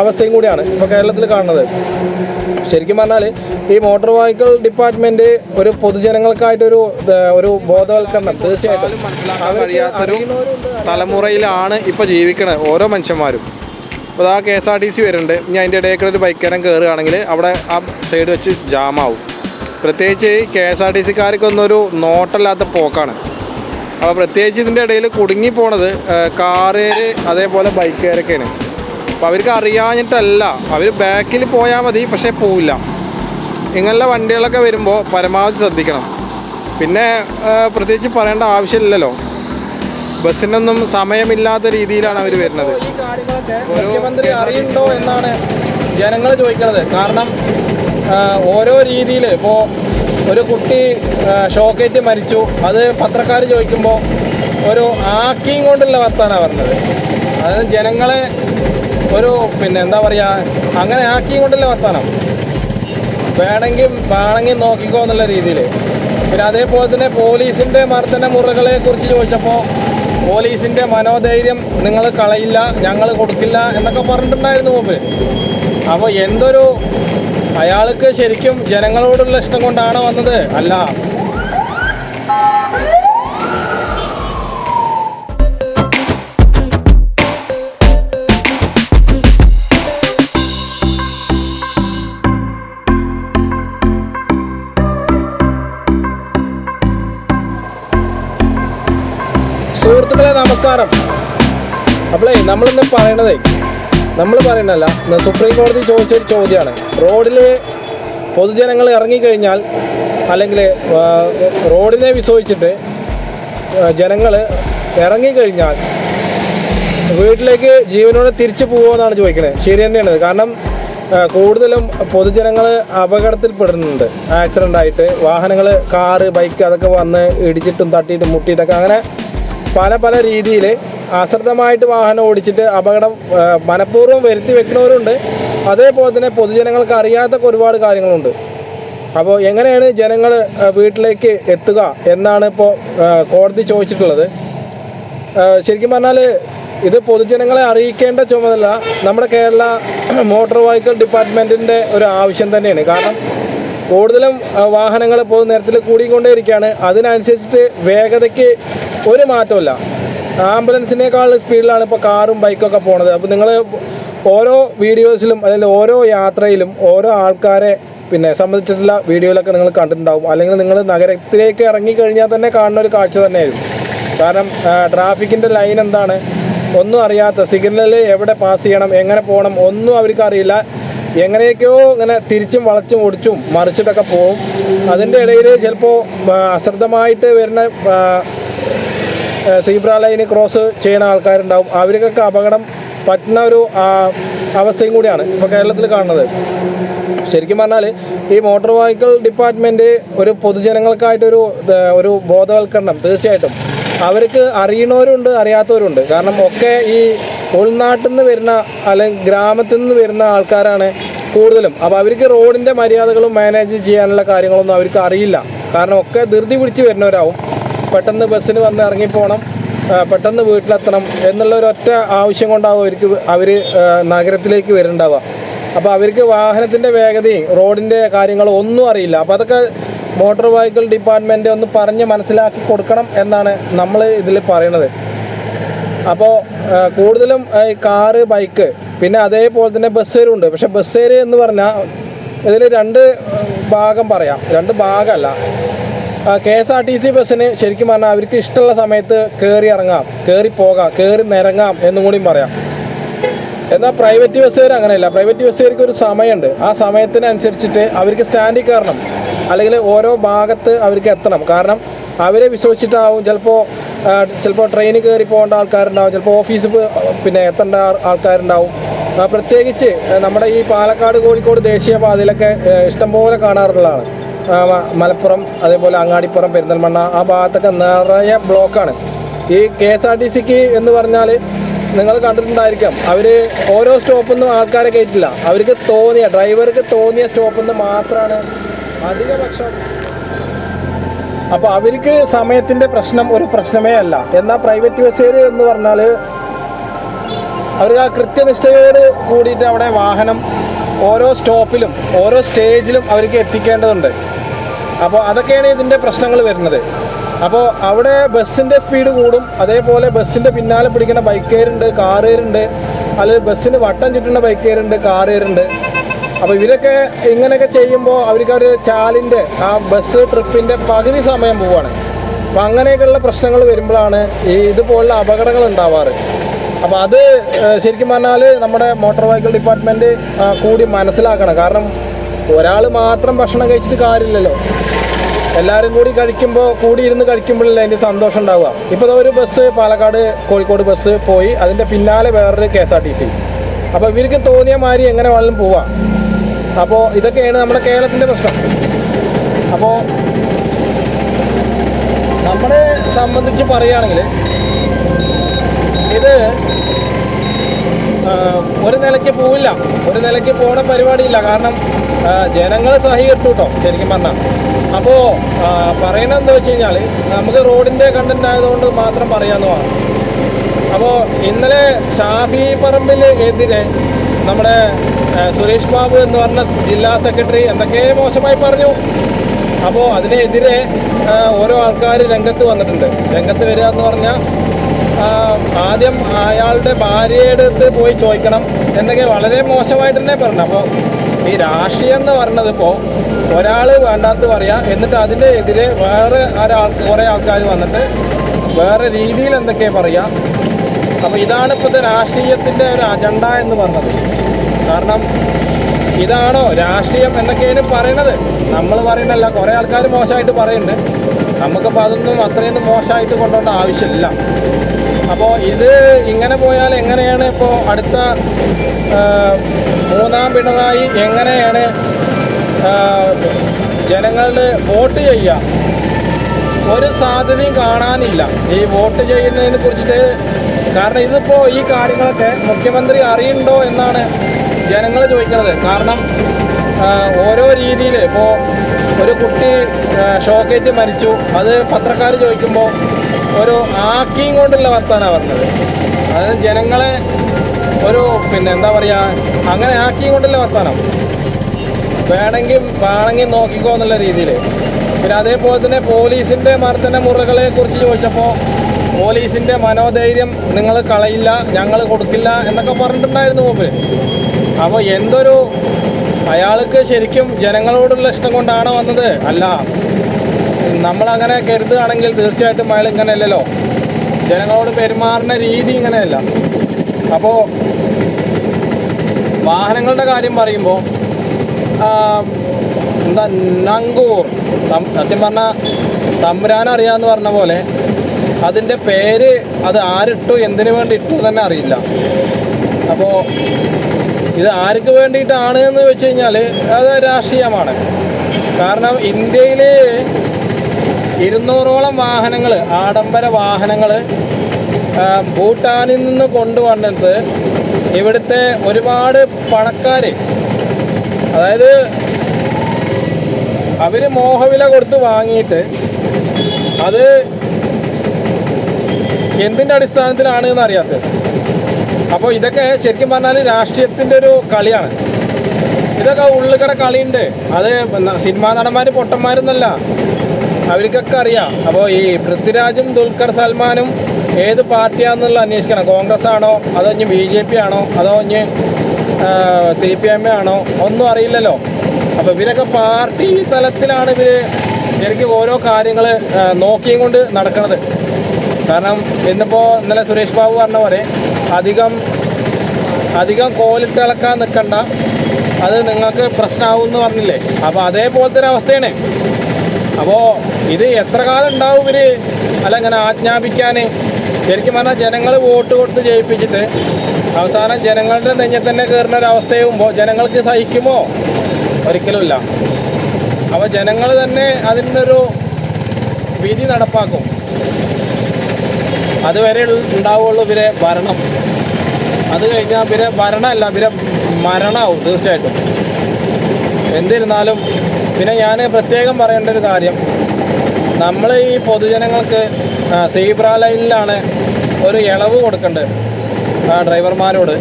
അവസ്ഥയും കൂടിയാണ് ഇപ്പോൾ കേരളത്തിൽ കാണുന്നത്. ശരിക്കും പറഞ്ഞാൽ ഈ മോട്ടോർ വെഹിക്കിൾ ഡിപ്പാർട്ട്മെന്റ് ഒരു പൊതുജനങ്ങൾക്കായിട്ടൊരു ഒരു ബോധവൽക്കരണം തീർച്ചയായിട്ടും. മനസ്സിലാക്കാൻ കഴിയാത്തൊരു തലമുറയിലാണ് ഇപ്പോൾ ജീവിക്കുന്നത് ഓരോ മനുഷ്യന്മാരും. ഇപ്പോൾ ആ K S R T C വരുന്നുണ്ട് ഇനി അതിന്റെ ഇടയിൽ കൂടെ ഒരു ബൈക്കേരം കയറുകയാണെങ്കിൽ അവിടെ ആ സൈഡ് വെച്ച് ജാമാവും പ്രത്യേകിച്ച് കെ എസ് ആർ ടി സിക്കാർക്കൊന്നൊരു ഒരു നോട്ടമില്ലാത്ത പോക്കാണ്. അപ്പോൾ പ്രത്യേകിച്ച് ഇതിന്റെ ഇടയിൽ കുടുങ്ങി പോണത് കാറുകാർ അതേപോലെ ബൈക്കുകാരൊക്കെയാണ് അപ്പോൾ അവർക്ക് അറിയാഞ്ഞിട്ടല്ല. അവർ ബാക്കിൽ പോയാൽ മതി പക്ഷേ പോവില്ല. ഇങ്ങനെയുള്ള വണ്ടികളൊക്കെ വരുമ്പോൾ പരമാവധി ശ്രദ്ധിക്കണം. പിന്നെ പ്രത്യേകിച്ച് പറയേണ്ട ആവശ്യമില്ലല്ലോ. ബസ്സിനൊന്നും സമയമില്ലാത്ത രീതിയിലാണ് അവർ വരുന്നത്. മുഖ്യമന്ത്രി അറിയുണ്ടോ എന്നാണ് ജനങ്ങൾ ചോദിക്കുന്നത്. കാരണം ഓരോ രീതിയിൽ ഇപ്പോൾ ഒരു കുട്ടി ഷോക്കേറ്റ് മരിച്ചു. അത് പത്രക്കാർ ചോദിക്കുമ്പോൾ ഒരു ആക്കിയും കൊണ്ടുള്ള വർത്താനാണ് പറഞ്ഞത്. അതായത് ജനങ്ങളെ ഒരു പിന്നെ എന്താ പറയുക അങ്ങനെ ആക്കിയും കൊണ്ടല്ലേ വർത്താനം. വേണമെങ്കിൽ വേണമെങ്കിൽ നോക്കിക്കോ എന്നുള്ള രീതിയിൽ പിന്നെ അതേപോലെ തന്നെ പോലീസിന്റെ മർദ്ദന മുറകളെ കുറിച്ച് ചോദിച്ചപ്പോൾ പോലീസിന്റെ മനോധൈര്യം നിങ്ങൾ കളയില്ല ഞങ്ങൾ കൊടുക്കില്ല എന്നൊക്കെ പറഞ്ഞിട്ടുണ്ടായിരുന്നു മുമ്പ്. അപ്പോൾ എന്തൊരു അയാൾക്ക് ശരിക്കും ജനങ്ങളോടുള്ള ഇഷ്ടം കൊണ്ടാണ് വന്നത്? അല്ല നമസ്കാരം അപ്പോളേ നമ്മളിന്ന് പറയണതേ നമ്മൾ പറയണല്ല സുപ്രീം കോടതി ചോദിച്ചൊരു ചോദ്യമാണ് റോഡിൽ പൊതുജനങ്ങൾ ഇറങ്ങിക്കഴിഞ്ഞാൽ അല്ലെങ്കിൽ റോഡിനെ വിശ്വസിച്ചിട്ട് ജനങ്ങൾ ഇറങ്ങിക്കഴിഞ്ഞാൽ വീട്ടിലേക്ക് ജീവനോടെ തിരിച്ചു പോകുമെന്നാണ് ചോദിക്കുന്നത് ശരി തന്നെയാണ്. കാരണം കൂടുതലും പൊതുജനങ്ങൾ അപകടത്തിൽപ്പെടുന്നുണ്ട്. ആക്സിഡന്റ് ആയിട്ട് വാഹനങ്ങൾ കാറ് ബൈക്ക് അതൊക്കെ വന്ന് ഇടിച്ചിട്ടും തട്ടിയിട്ടും മുട്ടിയിട്ടൊക്കെ. അങ്ങനെ പല പല രീതിയിൽ അശ്രദ്ധമായിട്ട് വാഹനം ഓടിച്ചിട്ട് അപകടം മനഃപൂർവം വരുത്തി വെക്കുന്നവരുണ്ട്. അതേപോലെ തന്നെ പൊതുജനങ്ങൾക്ക് അറിയാത്ത ഒരുപാട് കാര്യങ്ങളുണ്ട്. അപ്പോൾ എങ്ങനെയാണ് ജനങ്ങൾ വീട്ടിലേക്ക് എത്തുക എന്നാണ് ഇപ്പോൾ കോടതി ചോദിച്ചിട്ടുള്ളത്. ശരിക്കും പറഞ്ഞാൽ ഇത് പൊതുജനങ്ങളെ അറിയിക്കേണ്ട ചുമതല നമ്മുടെ കേരള മോട്ടോർ വെഹിക്കിൾ ഡിപ്പാർട്ട്മെന്റിന്റെ ഒരു ആവശ്യം തന്നെയാണ്. കാരണം കൂടുതലും വാഹനങ്ങൾ പൊതുനിരത്തിൽ കൂടിക്കൊണ്ടേയിരിക്കുകയാണ്. അതിനനുസരിച്ചിട്ട് വേഗതയ്ക്ക് ഒരു മാറ്റമില്ല ആംബുലൻസിനേക്കാൾ സ്പീഡിലാണ് ഇപ്പോൾ കാറും ബൈക്കൊക്കെ പോണത്. അപ്പോൾ നിങ്ങൾ ഓരോ വീഡിയോസിലും അല്ലെങ്കിൽ ഓരോ യാത്രയിലും ഓരോ ആൾക്കാരെ പിന്നെ സംബന്ധിച്ചിട്ടുള്ള വീഡിയോയിലൊക്കെ നിങ്ങൾ കണ്ടിട്ടുണ്ടാവും. അല്ലെങ്കിൽ നിങ്ങൾ നഗരത്തിലേക്ക് ഇറങ്ങിക്കഴിഞ്ഞാൽ തന്നെ കാണുന്ന ഒരു കാഴ്ച തന്നെയായിരുന്നു കാരണം ട്രാഫിക്കിന്റെ ലൈൻ എന്താണ്? ഒന്നും അറിയാത്ത സിഗ്നലിൽ എവിടെ പാസ് ചെയ്യണം എങ്ങനെ പോകണം ഒന്നും അവർക്ക് അറിയില്ല. എങ്ങനെയൊക്കെയോ ഇങ്ങനെ തിരിച്ചും വളച്ചും ഒടിച്ചും മറിച്ചിട്ടൊക്കെ പോകും അതിന്റെ ഇടയിൽ ചിലപ്പോൾ അശ്രദ്ധമായിട്ട് വരുന്ന സീബ്ര ലൈന് ക്രോസ് ചെയ്യുന്ന ആൾക്കാരുണ്ടാവും. അവർക്കൊക്കെ അപകടം പറ്റുന്ന ഒരു അവസ്ഥയും കൂടിയാണ് ഇപ്പോൾ കേരളത്തിൽ കാണുന്നത്. ശരിക്കും പറഞ്ഞാൽ ഈ മോട്ടോർ വെഹിക്കിൾ ഡിപ്പാർട്ട്മെന്റ് ഒരു പൊതുജനങ്ങൾക്കായിട്ടൊരു ഒരു ബോധവൽക്കരണം തീർച്ചയായിട്ടും. അവർക്ക് അറിയണവരുണ്ട് അറിയാത്തവരുണ്ട്. കാരണം ഒക്കെ ഈ ഉൾനാട്ടിൽ നിന്ന് വരുന്ന അല്ലെങ്കിൽ ഗ്രാമത്തിൽ നിന്ന് വരുന്ന ആൾക്കാരാണ് കൂടുതലും. അപ്പോൾ അവർക്ക് റോഡിന്റെ മര്യാദകളും മാനേജ് ചെയ്യാനുള്ള കാര്യങ്ങളൊന്നും അവർക്ക് അറിയില്ല. കാരണം ഒക്കെ ധൃതി പിടിച്ച് വരുന്നവരാവും. പെട്ടെന്ന് ബസ്സിന് വന്ന് ഇറങ്ങിപ്പോകണം പെട്ടെന്ന് വീട്ടിലെത്തണം എന്നുള്ള ഒരൊറ്റ ആവശ്യം കൊണ്ടാവും അവർക്ക് അവർ നഗരത്തിലേക്ക് വരുന്നുണ്ടാവുക. അപ്പോൾ അവർക്ക് വാഹനത്തിന്റെ വേഗതയും റോഡിന്റെ കാര്യങ്ങളും ഒന്നും അറിയില്ല. അപ്പോൾ അതൊക്കെ മോട്ടോർ വെഹിക്കിൾ ഡിപ്പാർട്ട്മെന്റ് ഒന്ന് പറഞ്ഞ് മനസ്സിലാക്കി കൊടുക്കണം എന്നാണ് നമ്മൾ ഇതിൽ പറയണത്. അപ്പോൾ കൂടുതലും ഈ കാറ് ബൈക്ക് പിന്നെ അതേപോലെ തന്നെ ബസ്സേരുണ്ട് പക്ഷേ ബസ്സേര് എന്ന് പറഞ്ഞാൽ ഇതിൽ രണ്ട് ഭാഗം പറയാം. രണ്ട് ഭാഗമല്ല. K S R T C ബസ്സിന് ശരിക്കും പറഞ്ഞാൽ അവർക്ക് ഇഷ്ടമുള്ള സമയത്ത് കയറി ഇറങ്ങാം കയറി പോകാം കയറി നിരങ്ങാം എന്നും കൂടിയും പറയാം. എന്നാൽ പ്രൈവറ്റ് ബസ്സുകാർ അങ്ങനെയല്ല. പ്രൈവറ്റ് ബസ്സുകാർക്ക് ഒരു സമയമുണ്ട്. ആ സമയത്തിനനുസരിച്ചിട്ട് അവർക്ക് സ്റ്റാൻഡിൽ കയറണം. അല്ലെങ്കിൽ ഓരോ ഭാഗത്ത് അവർക്ക് എത്തണം. കാരണം അവരെ വിശ്വസിച്ചിട്ടാവും ചിലപ്പോൾ ചിലപ്പോൾ ട്രെയിനിൽ കയറി പോകേണ്ട ആൾക്കാരുണ്ടാവും. ചിലപ്പോൾ ഓഫീസിൽ പിന്നെ എത്തേണ്ട ആൾ- ആൾക്കാരുണ്ടാവും പ്രത്യേകിച്ച് നമ്മുടെ ഈ പാലക്കാട് കോഴിക്കോട് ദേശീയപാതയിലൊക്കെ ഇഷ്ടംപോലെ കാണാറുള്ളതാണ്. മലപ്പുറം അതേപോലെ അങ്ങാടിപ്പുറം പെരിന്തൽമണ്ണ ആ ഭാഗത്തൊക്കെ നിറയെ ബ്ലോക്കാണ്. ഈ കെ എസ് ആർ ടി സിക്ക് എന്ന് പറഞ്ഞാൽ നിങ്ങൾ കണ്ടിട്ടുണ്ടായിരിക്കാം. അവർ ഓരോ സ്റ്റോപ്പിൽ നിന്നും ആൾക്കാരെ കയറ്റില്ല അവർക്ക് തോന്നിയ ഡ്രൈവർക്ക് തോന്നിയ സ്റ്റോപ്പിൽ നിന്ന് മാത്രമാണ് അധികപക്ഷം. അപ്പോൾ അവർക്ക് സമയത്തിന്റെ പ്രശ്നം ഒരു പ്രശ്നമേ അല്ല. എന്നാൽ പ്രൈവറ്റ് ബസ്സുകാർ എന്ന് പറഞ്ഞാൽ അവർ ആ കൃത്യനിഷ്ഠയോട് കൂടിയിട്ട് അവിടെ വാഹനം ഓരോ സ്റ്റോപ്പിലും ഓരോ സ്റ്റേജിലും അവർക്ക് എത്തിക്കേണ്ടതുണ്ട്. അപ്പോൾ അതൊക്കെയാണ് ഇതിന്റെ പ്രശ്നങ്ങൾ വരുന്നത്. അപ്പോൾ അവിടെ ബസ്സിന്റെ സ്പീഡ് കൂടും. അതേപോലെ ബസ്സിന്റെ പിന്നാലെ പിടിക്കുന്ന ബൈക്കേരുണ്ട് കാറേറുണ്ട് അല്ലെങ്കിൽ ബസ്സിന് വട്ടം ചുറ്റുന്ന ബൈക്കേരുണ്ട് കാറേറുണ്ട് അപ്പോൾ ഇവരൊക്കെ ഇങ്ങനെയൊക്കെ ചെയ്യുമ്പോൾ അവർക്ക് അവർ ചാലിന്റെ ആ ബസ് ട്രിപ്പിന്റെ പകുതി സമയം പോവാണ്. അപ്പോൾ അങ്ങനെയൊക്കെയുള്ള പ്രശ്നങ്ങൾ വരുമ്പോഴാണ് ഈ ഇതുപോലുള്ള അപകടങ്ങൾ ഉണ്ടാവാറ്. അപ്പോൾ അത് ശരിക്കും പറഞ്ഞാൽ നമ്മുടെ മോട്ടോർ വെഹിക്കിൾ ഡിപ്പാർട്ട്മെന്റ് കൂടി മനസ്സിലാക്കണം. കാരണം ഒരാൾ മാത്രം ഭക്ഷണം കഴിച്ചിട്ട് കാര്യമില്ലല്ലോ. എല്ലാവരും കൂടി കഴിക്കുമ്പോൾ കൂടി ഇരുന്ന് കഴിക്കുമ്പോഴല്ലേ അതിന്റെ സന്തോഷം ഉണ്ടാവുക. ഇപ്പോൾ ഒരു ബസ് പാലക്കാട് കോഴിക്കോട് ബസ് പോയി അതിന്റെ പിന്നാലെ വേറൊരു K S R T C. അപ്പോൾ ഇവർക്ക് തോന്നിയ മാതിരി എങ്ങനെ വേണമെങ്കിലും പോവാം. അപ്പോൾ ഇതൊക്കെയാണ് നമ്മുടെ കേരളത്തിന്റെ പ്രശ്നം. അപ്പോൾ നമ്മളെ സംബന്ധിച്ച് പറയുകയാണെങ്കിൽ ഇത് ഒരു നിലയ്ക്ക് പോവില്ല. ഒരു നിലയ്ക്ക് പോകണ പരിപാടിയില്ല. കാരണം ജനങ്ങൾ സഹീകരിച്ചു കേട്ടോ ശരിക്കും പറഞ്ഞാൽ അപ്പോൾ പറയണത് എന്താ വെച്ച് കഴിഞ്ഞാൽ നമുക്ക് റോഡിന്റെ കണ്ടന്റ് ആയതുകൊണ്ട് മാത്രം പറയാമെന്നുമാണ് അപ്പോൾ ഇന്നലെ ഷാഫി പറമ്പിൽ എതിരെ നമ്മുടെ സുരേഷ് ബാബു എന്ന് പറഞ്ഞ ജില്ലാ സെക്രട്ടറി എന്തൊക്കെ മോശമായി പറഞ്ഞു. അപ്പോൾ അതിനെതിരെ ഓരോ ആൾക്കാർ രംഗത്ത് വന്നിട്ടുണ്ട്. രംഗത്ത് വരിക എന്ന് പറഞ്ഞാൽ ആദ്യം അയാളുടെ ഭാര്യയുടെ അടുത്ത് പോയി ചോദിക്കണം. എന്നൊക്കെ വളരെ മോശമായിട്ട് തന്നെ പറഞ്ഞു. അപ്പോൾ ഈ രാഷ്ട്രീയം എന്ന് പറഞ്ഞത് ഇപ്പോൾ ഒരാൾ വേണ്ടാത്ത പറയാം എന്നിട്ട് അതിന്റെ എതിരെ വേറെ ഒരാൾ കുറേ ആൾക്കാർ വന്നിട്ട് വേറെ രീതിയിൽ എന്തൊക്കെ പറയാം. അപ്പോൾ ഇതാണ് ഇപ്പോഴത്തെ രാഷ്ട്രീയത്തിന്റെ ഒരു അജണ്ട എന്ന് പറഞ്ഞത്. കാരണം ഇതാണോ രാഷ്ട്രീയം എന്നൊക്കെയാണ് പറയണത്. നമ്മൾ പറയുന്നല്ല കുറേ ആൾക്കാർ മോശമായിട്ട് പറയുന്നുണ്ട്. നമുക്കിപ്പോൾ അതൊന്നും അത്രയൊന്നും മോശമായിട്ട് കൊണ്ടുപോകേണ്ട ആവശ്യമില്ല. അപ്പോൾ ഇത് ഇങ്ങനെ പോയാൽ എങ്ങനെയാണ് ഇപ്പോൾ അടുത്ത മൂന്നാം പിണറായി എങ്ങനെയാണ് ജനങ്ങളുടെ വോട്ട് ചെയ്യുക? ഒരു സാധ്യതയും കാണാനില്ല. ഈ വോട്ട് ചെയ്യുന്നതിനെ കുറിച്ചിട്ട് കാരണം ഇതിപ്പോൾ ഈ കാര്യങ്ങളൊക്കെ മുഖ്യമന്ത്രി അറിയണ്ടോ എന്നാണ് ജനങ്ങൾ ചോദിക്കുന്നത്. കാരണം ഓരോ രീതിയിൽ ഇപ്പോൾ ഒരു കുട്ടി ഷോക്കേറ്റ് മരിച്ചു. അത് പത്രക്കാർ ചോദിക്കുമ്പോൾ ഒരു ആക്കിയും കൊണ്ടുള്ള വർത്താനാണ് പറഞ്ഞത്. അതായത് ജനങ്ങളെ ഒരു പിന്നെ എന്താ പറയുക അങ്ങനെ ആക്കിയും കൊണ്ടല്ലേ വർത്താനം. വേണമെങ്കിൽ വേണമെങ്കിൽ നോക്കിക്കോ എന്നുള്ള രീതിയിൽ പിന്നെ അതേപോലെ തന്നെ പോലീസിന്റെ മർദ്ദന മുറകളെ കുറിച്ച് ചോദിച്ചപ്പോൾ പോലീസിന്റെ മനോധൈര്യം നിങ്ങൾ കളയില്ല ഞങ്ങൾ കൊടുക്കില്ല എന്നൊക്കെ പറഞ്ഞിട്ടുണ്ടായിരുന്നു മുമ്പ്. അപ്പോൾ എന്തൊരു അയാൾക്ക് ശരിക്കും ജനങ്ങളോടുള്ള ഇഷ്ടം കൊണ്ടാണ് വന്നത്? അല്ല. നമ്മളങ്ങനെ കരുതുകയാണെങ്കിൽ തീർച്ചയായിട്ടും അയാൾ ഇങ്ങനെയല്ലല്ലോ. ജനങ്ങളോട് പെരുമാറുന്ന രീതി ഇങ്ങനെയല്ല. അപ്പോൾ വാഹനങ്ങളുടെ കാര്യം പറയുമ്പോൾ എന്താ നങ്കൂർ സത്യം പറഞ്ഞാൽ തമ്പുരാൻ അറിയാമെന്ന് പറഞ്ഞ പോലെ അതിന്റെ പേര് അത് ആരിട്ടു എന്തിനു വേണ്ടി ഇട്ടു തന്നെ അറിയില്ല. അപ്പോൾ ഇത് ആർക്ക് വേണ്ടിയിട്ടാണ് എന്ന് വെച്ച് കഴിഞ്ഞാൽ അത് രാഷ്ട്രീയമാണ്. കാരണം ഇന്ത്യയിൽ ഇരുന്നൂറോളം വാഹനങ്ങൾ ആഡംബര വാഹനങ്ങൾ ഭൂട്ടാനിൽ നിന്ന് കൊണ്ടുവന്നിട്ട് ഇവിടുത്തെ ഒരുപാട് പണക്കാർ അതായത് അവർ മോഹവില കൊടുത്ത് വാങ്ങിയിട്ട് അത് എന്തിന്റെ അടിസ്ഥാനത്തിലാണ് എന്ന് അറിയാത്തത് അപ്പോൾ ഇതൊക്കെ ശരിക്കും പറഞ്ഞാൽ രാഷ്ട്രീയത്തിന്റെ ഒരു കളിയാണ്. ഇതൊക്കെ ഉള്ളുകട കളിയുണ്ട്. അത് സിനിമാ നടന്മാർ പൊട്ടന്മാരൊന്നല്ല. അവർക്കൊക്കെ അറിയാം. അപ്പോൾ ഈ പൃഥ്വിരാജും ദുൽഖർ സൽമാനും ഏത് പാർട്ടിയാണെന്നുള്ള അന്വേഷിക്കണം. കോൺഗ്രസ് ആണോ അതോ ഇനി ബി ജെ പി ആണോ അതോ ഇനി സി പി എം ആണോ ഒന്നും അറിയില്ലല്ലോ. അപ്പോൾ ഇവരൊക്കെ പാർട്ടി തലത്തിലാണ് ഇവർ ശരിക്കും ഓരോ കാര്യങ്ങൾ നോക്കിയും കൊണ്ട് നടക്കുന്നത് കാരണം ഇന്നിപ്പോൾ ഇന്നലെ സുരേഷ് ബാബു പറഞ്ഞ പോലെ അധികം അധികം കോലിട്ടിളക്കാൻ നിൽക്കണ്ട അത് നിങ്ങൾക്ക് പ്രശ്നമാവും എന്ന് പറഞ്ഞില്ലേ? അപ്പോൾ അതേപോലത്തെ ഒരു അവസ്ഥയാണ്. അപ്പോൾ ഇത് എത്ര കാലം ഉണ്ടാവും ഇവർ അല്ല ഇങ്ങനെ ആജ്ഞാപിക്കാൻ ശരിക്കും പറഞ്ഞാൽ ജനങ്ങൾ വോട്ട് കൊടുത്ത് ജയിപ്പിച്ചിട്ട് അവസാനം ജനങ്ങളുടെ നെഞ്ഞിൽ തന്നെ കയറുന്ന ഒരു അവസ്ഥയാകുമ്പോൾ ജനങ്ങൾക്ക് സഹിക്കുമോ? ഒരിക്കലുമില്ല അപ്പോൾ ജനങ്ങൾ തന്നെ അതിനൊരു വിധി നടപ്പാക്കും. അതുവരെ ഉണ്ടാവുള്ളൂ ഇവരെ ഭരണം. അത് കഴിഞ്ഞാൽ ഇവരെ ഭരണമല്ല ഇവരെ മരണമാവും തീർച്ചയായിട്ടും. എന്നിരുന്നാലും പിന്നെ ഞാൻ പ്രത്യേകം പറയേണ്ട ഒരു കാര്യം. നമ്മൾ ഈ പൊതുജനങ്ങൾക്ക് ആ, സീബ്ര ലൈനിലാണ് ഒരു ഇളവ് കൊടുക്കേണ്ടത് ആ, ഡ്രൈവർമാരോട്.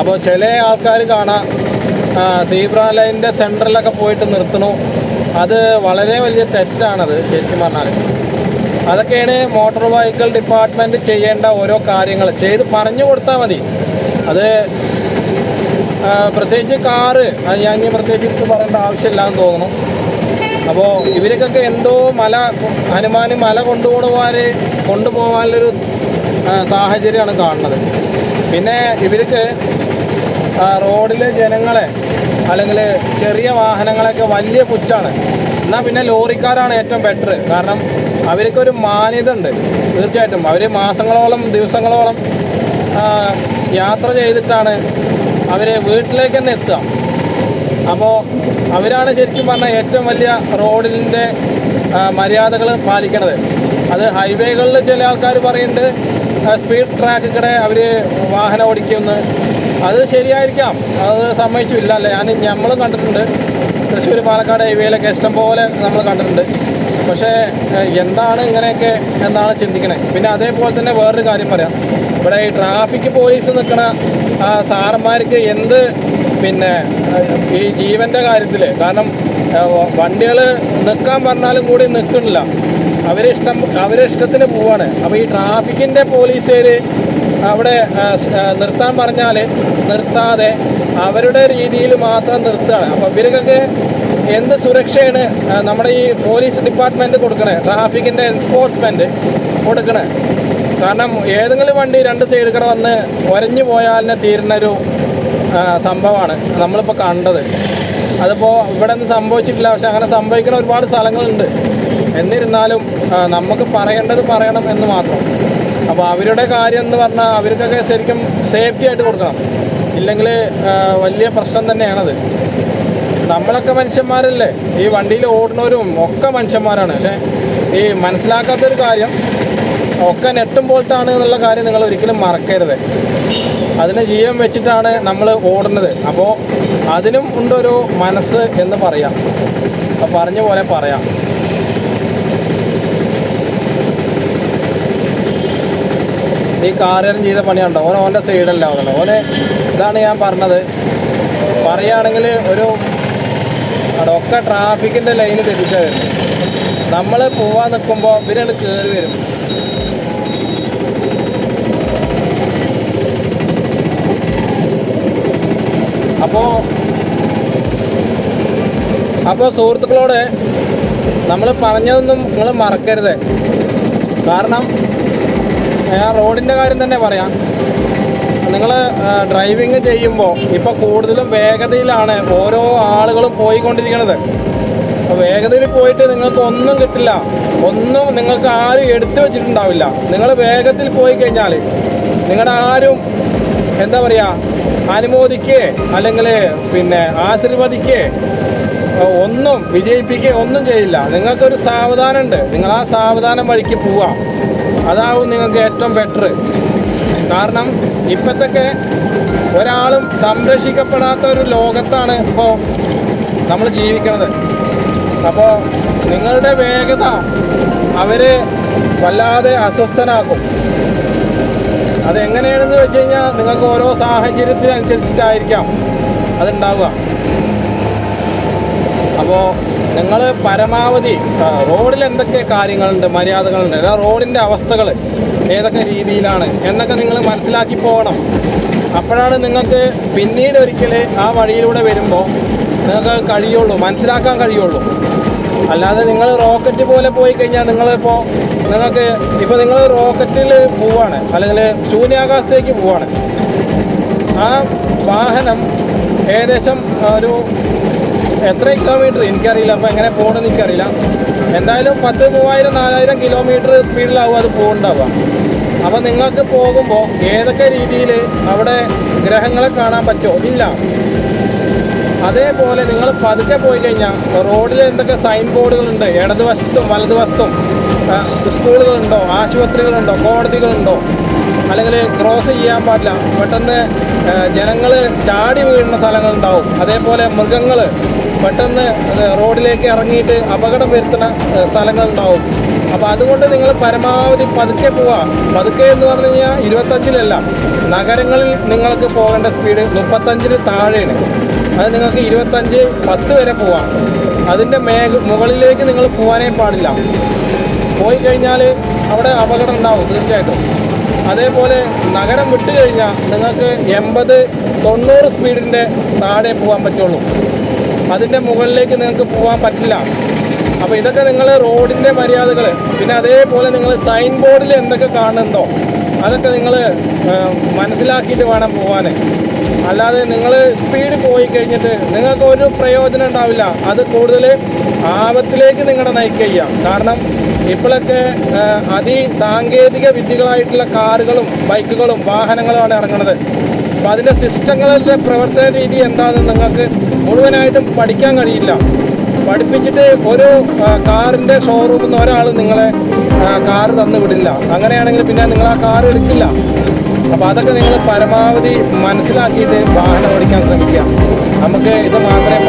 അപ്പോൾ ചില ആൾക്കാർ കാണാം സീബ്ര ലൈനിന്റെ സെന്ററിലൊക്കെ പോയിട്ട് നിർത്തണു അത് വളരെ വലിയ തെറ്റാണത് ശരിക്കും പറഞ്ഞാൽ അതൊക്കെയാണ് മോട്ടോർ വെഹിക്കിൾ ഡിപ്പാർട്ട്മെന്റ് ചെയ്യേണ്ട ഓരോ കാര്യങ്ങൾ ചെയ്ത് പറഞ്ഞു കൊടുത്താൽ മതി. അത് പ്രത്യേകിച്ച് കാറ് അത് ഞാൻ പ്രത്യേകിച്ച് പറയേണ്ട പറയേണ്ട ആവശ്യമില്ലാന്ന് തോന്നുന്നു. അപ്പോൾ ഇവർക്കൊക്കെ എന്തോ മല ഹനുമാന് മല കൊണ്ടുപോകുവാൻ കൊണ്ടുപോകാനുള്ളൊരു സാഹചര്യമാണ് കാണുന്നത്. പിന്നെ ഇവർക്ക് റോഡിലെ ജനങ്ങളെ അല്ലെങ്കിൽ ചെറിയ വാഹനങ്ങളൊക്കെ വലിയ പുച്ചാണ്. എന്നാൽ പിന്നെ ലോറിക്കാരാണ് ഏറ്റവും ബെറ്റർ കാരണം അവർക്കൊരു മാന്യത ഉണ്ട് തീർച്ചയായിട്ടും. അവർ മാസങ്ങളോളം ദിവസങ്ങളോളം യാത്ര ചെയ്തിട്ടാണ് അവരെ വീട്ടിലേക്ക് തന്നെ എത്തുക. അപ്പോൾ അവരാണ് ശരിക്കും പറഞ്ഞാൽ ഏറ്റവും വലിയ റോഡിന്റെ മര്യാദകൾ പാലിക്കണത്. അത് ഹൈവേകളിൽ ചില ആൾക്കാർ പറയുന്നുണ്ട് സ്പീഡ് ട്രാക്ക് കൂടെ അവർ വാഹനം ഓടിക്കുമെന്ന് അത് ശരിയായിരിക്കാം. അത് സമ്മതിച്ചില്ല അല്ലേ ഞാൻ നമ്മളും കണ്ടിട്ടുണ്ട്. തൃശ്ശൂർ പാലക്കാട് ഹൈവേയിലൊക്കെ ഇഷ്ടംപോലെ നമ്മൾ കണ്ടിട്ടുണ്ട്. പക്ഷേ എന്താണ് ഇങ്ങനെയൊക്കെ എന്നാണ് ചിന്തിക്കണേ. പിന്നെ അതേപോലെ തന്നെ വേറൊരു കാര്യം പറയാം. ഇവിടെ ഈ ട്രാഫിക് പോലീസ് നിൽക്കുന്ന സാറന്മാർക്ക് എന്ത് പിന്നെ ഈ ജീവന്റെ കാര്യത്തിൽ കാരണം വണ്ടികൾ നിൽക്കാൻ പറഞ്ഞാലും കൂടി നിൽക്കണില്ല അവരിഷ്ടം അവരിഷ്ടത്തിന് പോവാണ്. അപ്പോൾ ഈ ട്രാഫിക്കിന്റെ പോലീസുകാർ അവിടെ നിർത്താൻ പറഞ്ഞാൽ നിർത്താതെ അവരുടെ രീതിയിൽ മാത്രം നിർത്തുകയാണ്. അപ്പോൾ ഇവർക്കൊക്കെ എന്ത് സുരക്ഷയാണ് നമ്മുടെ ഈ പോലീസ് ഡിപ്പാർട്ട്മെന്റ് കൊടുക്കണേ? ട്രാഫിക്കിന്റെ എൻഫോഴ്സ്മെന്റ് കൊടുക്കണേ? കാരണം ഏതെങ്കിലും വണ്ടി രണ്ട് സൈഡിൽ കൂടെ വന്ന് ഒരഞ്ഞു പോയാലിനെ തീരുന്നൊരു സംഭവമാണ്. നമ്മളിപ്പോൾ കണ്ടത്. അതിപ്പോൾ ഇവിടെ ഒന്നും സംഭവിച്ചിട്ടില്ല. പക്ഷെ അങ്ങനെ സംഭവിക്കുന്ന ഒരുപാട് സ്ഥലങ്ങളുണ്ട്. എന്നിരുന്നാലും നമുക്ക് പറയേണ്ടത് പറയണം എന്ന് മാത്രം. അപ്പോൾ അവരുടെ കാര്യം എന്ന് പറഞ്ഞാൽ അവർക്കൊക്കെ ശരിക്കും സേഫ്റ്റി ആയിട്ട് കൊടുക്കണം. ഇല്ലെങ്കിൽ വലിയ പ്രശ്നം തന്നെയാണത്. നമ്മളൊക്കെ മനുഷ്യന്മാരല്ലേ? ഈ വണ്ടിയിൽ ഓടുന്നവരും ഒക്കെ മനുഷ്യന്മാരാണ്. പക്ഷേ ഈ മനസ്സിലാക്കാത്തൊരു കാര്യം ഒക്കെ നെട്ടും ബോൾട്ടാണ് എന്നുള്ള കാര്യം നിങ്ങൾ ഒരിക്കലും മറക്കരുത്. അതിന് ജീവൻ വെച്ചിട്ടാണ് നമ്മൾ ഓടുന്നത്. അപ്പോൾ അതിനും ഉണ്ടൊരു മനസ്സ് എന്ന് പറയാം. അപ്പം പറഞ്ഞ പോലെ പറയാം. ഈ കാറുകാരൻ ചെയ്ത പണിയുണ്ടോ? ഓൻ ഓന്റെ സൈഡല്ല ഓനെ. ഓന് ഇതാണ് ഞാൻ പറഞ്ഞത്. പറയുകയാണെങ്കിൽ ഒരു അതൊക്കെ ട്രാഫിക്കിന്റെ ലൈന് തിരിച്ചു വരുന്നത്. നമ്മൾ പോവാൻ നിൽക്കുമ്പോൾ ഇവരണ്ട് കയറി വരും. അപ്പോൾ അപ്പോൾ സുഹൃത്തുക്കളോട് നമ്മൾ പറഞ്ഞതൊന്നും നിങ്ങൾ മറക്കരുത്. കാരണം ഞാൻ റോഡിന്റെ കാര്യം തന്നെ പറയാം. നിങ്ങൾ ഡ്രൈവിങ് ചെയ്യുമ്പോൾ ഇപ്പോൾ കൂടുതലും വേഗതയിലാണ് ഓരോ ആളുകളും പോയിക്കൊണ്ടിരിക്കുന്നത് വേഗതയിൽ പോയിട്ട് നിങ്ങൾക്ക് ഒന്നും കിട്ടില്ല. ഒന്നും നിങ്ങൾക്ക് ആരും എടുത്തു വെച്ചിട്ടുണ്ടാവില്ല. നിങ്ങൾ വേഗത്തിൽ പോയി കഴിഞ്ഞാൽ നിങ്ങളുടെ ആരും എന്താ പറയുക അനുമോദിക്കേ അല്ലെങ്കിൽ പിന്നെ ആശീർവദിക്കേ? ഒന്നും വിജയിപ്പിക്കുക ഒന്നും ചെയ്യില്ല. നിങ്ങൾക്കൊരു സാവധാനം ഉണ്ട് നിങ്ങൾ ആ സാവധാനം വഴിക്ക് പോവാം. അതാവും നിങ്ങൾക്ക് ഏറ്റവും ബെറ്റർ കാരണം ഇപ്പോഴത്തൊക്കെ ഒരാളും സംരക്ഷിക്കപ്പെടാത്ത ഒരു ലോകത്താണ് ഇപ്പോൾ നമ്മൾ ജീവിക്കുന്നത്. അപ്പോൾ നിങ്ങളുടെ വേഗത അവർ വല്ലാതെ അസ്വസ്ഥനാക്കും. അതെങ്ങനെയാണെന്ന് വെച്ച് കഴിഞ്ഞാൽ നിങ്ങൾക്ക് ഓരോ സാഹചര്യത്തിനനുസരിച്ചിട്ടായിരിക്കാം അതുണ്ടാവുക. അപ്പോൾ നിങ്ങൾ പരമാവധി റോഡിൽ എന്തൊക്കെ കാര്യങ്ങളുണ്ട് മര്യാദകളുണ്ട് അതായത് റോഡിന്റെ അവസ്ഥകൾ ഏതൊക്കെ രീതിയിലാണ് എന്നൊക്കെ നിങ്ങൾ മനസ്സിലാക്കി പോകണം. അപ്പോഴാണ് നിങ്ങൾക്ക് പിന്നീട് ഒരിക്കൽ ആ വഴിയിലൂടെ വരുമ്പോൾ നിങ്ങൾക്ക് കഴിയുള്ളൂ മനസ്സിലാക്കാൻ കഴിയുള്ളൂ. അല്ലാതെ നിങ്ങൾ റോക്കറ്റ് പോലെ പോയി കഴിഞ്ഞാൽ നിങ്ങളിപ്പോൾ നിങ്ങൾക്ക് ഇപ്പോൾ നിങ്ങൾ റോക്കറ്റിൽ പോവാണ്. അല്ലെങ്കിൽ ശൂന്യാകാശത്തേക്ക് പോവാണ്. ആ വാഹനം ഏകദേശം ഒരു എത്ര കിലോമീറ്റർ എനിക്കറിയില്ല. അപ്പോൾ എങ്ങനെ പോകണമെന്ന് എനിക്കറിയില്ല. എന്തായാലും പത്ത് മൂവായിരം നാലായിരം കിലോമീറ്റർ സ്പീഡിലാവും അത് പോകുന്നുണ്ടാവുക അപ്പോൾ നിങ്ങൾക്ക് പോകുമ്പോൾ ഏതൊക്കെ രീതിയിൽ അവിടെ ഗ്രഹങ്ങളെ കാണാൻ പറ്റുമോ ഇല്ല. അതേപോലെ നിങ്ങൾ പതുക്കെ പോയി കഴിഞ്ഞാൽ റോഡിൽ എന്തൊക്കെ സൈൻ ബോർഡുകളുണ്ട് ഇടതുവശത്തും വലതുവശത്തും. സ്കൂളുകളുണ്ടോ? ആശുപത്രികളുണ്ടോ? കോടതികളുണ്ടോ? അല്ലെങ്കിൽ ക്രോസ് ചെയ്യാൻ പാടില്ല. പെട്ടെന്ന് ജനങ്ങൾ ചാടി വീഴുന്ന സ്ഥലങ്ങളുണ്ടാവും. അതേപോലെ മൃഗങ്ങൾ പെട്ടെന്ന് റോഡിലേക്ക് ഇറങ്ങിയിട്ട് അപകടം വരുത്തുന്ന സ്ഥലങ്ങളുണ്ടാവും. അപ്പോൾ അതുകൊണ്ട് നിങ്ങൾ പരമാവധി പതുക്കെ പോവുക പതുക്കെ എന്ന് പറഞ്ഞു കഴിഞ്ഞാൽ ഇരുപത്തഞ്ചിലല്ല. നഗരങ്ങളിൽ നിങ്ങൾക്ക് പോകേണ്ട സ്പീഡ് മുപ്പത്തഞ്ചിന് താഴെയാണ്. അത് നിങ്ങൾക്ക് ഇരുപത്തഞ്ച് പത്ത് വരെ പോവാം. അതിന്റെ മേഘ മുകളിലേക്ക് നിങ്ങൾ പോകാനേ പാടില്ല. പോയി കഴിഞ്ഞാൽ അവിടെ അപകടം ഉണ്ടാവും തീർച്ചയായിട്ടും. അതേപോലെ നഗരം വിട്ടു കഴിഞ്ഞാൽ നിങ്ങൾക്ക് എൺപത് തൊണ്ണൂറ് സ്പീഡിന്റെ താഴെ പോകാൻ പറ്റുള്ളൂ. അതിന്റെ മുകളിലേക്ക് നിങ്ങൾക്ക് പോകാൻ പറ്റില്ല. അപ്പോൾ ഇതൊക്കെ നിങ്ങൾ റോഡിന്റെ മര്യാദകൾ പിന്നെ അതേപോലെ നിങ്ങൾ സൈൻ ബോർഡിൽ എന്തൊക്കെ കാണുന്നുണ്ടോ അതൊക്കെ നിങ്ങൾ മനസ്സിലാക്കിയിട്ട് വേണം പോകാൻ. അല്ലാതെ നിങ്ങൾ സ്പീഡ് പോയി കഴിഞ്ഞിട്ട് നിങ്ങൾക്ക് ഒരു പ്രയോജനം ഉണ്ടാവില്ല. അത് കൂടുതൽ ആപത്തിലേക്ക് നിങ്ങളുടെ നയിക്കുക കാരണം ഇപ്പോഴൊക്കെ അതി അതിസാങ്കേതിക വിദ്യകളായിട്ടുള്ള കാറുകളും ബൈക്കുകളും വാഹനങ്ങളുമാണ് ഇറങ്ങുന്നത്. അപ്പോൾ അതിന്റെ സിസ്റ്റങ്ങളുടെ പ്രവർത്തന രീതി എന്താണെന്ന് നിങ്ങൾക്ക് മുഴുവനായിട്ടും പഠിക്കാൻ കഴിയില്ല. പഠിപ്പിച്ചിട്ട് ഒരു കാറിന്റെ ഷോറൂമിൽ നിന്ന് ഒരാൾ നിങ്ങളെ കാർ തന്നു വിടില്ല. അങ്ങനെയാണെങ്കിൽ പിന്നെ നിങ്ങൾ ആ കാർ എടുക്കില്ല. അപ്പോൾ അതൊക്കെ നിങ്ങൾ പരമാവധി മനസ്സിലാക്കിയിട്ട് വാഹനം ഓടിക്കാൻ ശ്രമിക്കുക. നമുക്ക് ഇത് മാത്രമേ